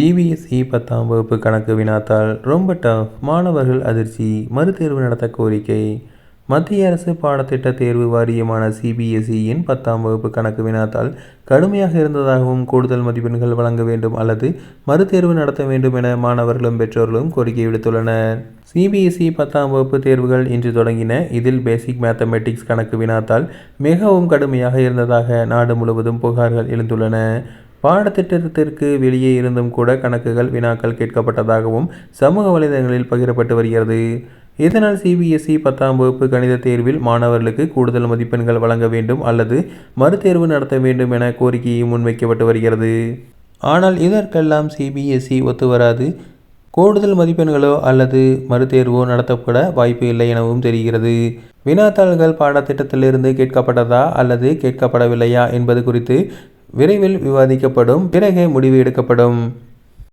CBSE பத்தாம் வகுப்பு கணக்கு வினாத்தால் ரொம்ப டஃப் மாணவர்கள் அதிர்ச்சி. மறுதேர்வு நடத்த கோரிக்கை. மத்திய அரசு பாடத்திட்ட தேர்வு வாரியமான சிபிஎஸ்இயின் பத்தாம் வகுப்பு கணக்கு வினாத்தால் கடுமையாக இருந்ததாகவும் கூடுதல் மதிப்பெண்கள் வழங்க வேண்டும் அல்லது மறுதேர்வு நடத்த வேண்டும் என மாணவர்களும் பெற்றோர்களும் கோரிக்கை விடுத்துள்ளனர். சிபிஎஸ்இ பத்தாம் வகுப்பு தேர்வுகள் இன்று தொடங்கின. இதில் பேசிக் மேத்தமெட்டிக்ஸ் கணக்கு வினாத்தால் மிகவும் கடுமையாக இருந்ததாக நாடு முழுவதும் புகார்கள் எழுந்துள்ளன. பாடத்திட்டத்திற்கு வெளியே இருந்தும் கூட கணக்குகள் வினாக்கள் கேட்கப்பட்டதாகவும் சமூக வலைதளங்களில் பகிரப்பட்டு வருகிறது. இதனால் சிபிஎஸ்இ பத்தாம் வகுப்பு கணித தேர்வில் மாணவர்களுக்கு கூடுதல் மதிப்பெண்கள் வழங்க வேண்டும் அல்லது மறுதேர்வு நடத்த வேண்டும் என கோரிக்கையும் முன்வைக்கப்பட்டு வருகிறது. ஆனால் இதற்கெல்லாம் சிபிஎஸ்இ ஒத்து வராது. கூடுதல் மதிப்பெண்களோ அல்லது மறுதேர்வோ நடத்தப்பட வாய்ப்பு இல்லை எனவும் தெரிகிறது. வினாத்தாள்கள் பாடத்திட்டத்திலிருந்து கேட்கப்பட்டதா அல்லது கேட்கப்படவில்லையா என்பது குறித்து விரைவில் விவாதிக்கப்படும் பிறகே முடிவு எடுக்கப்படும்.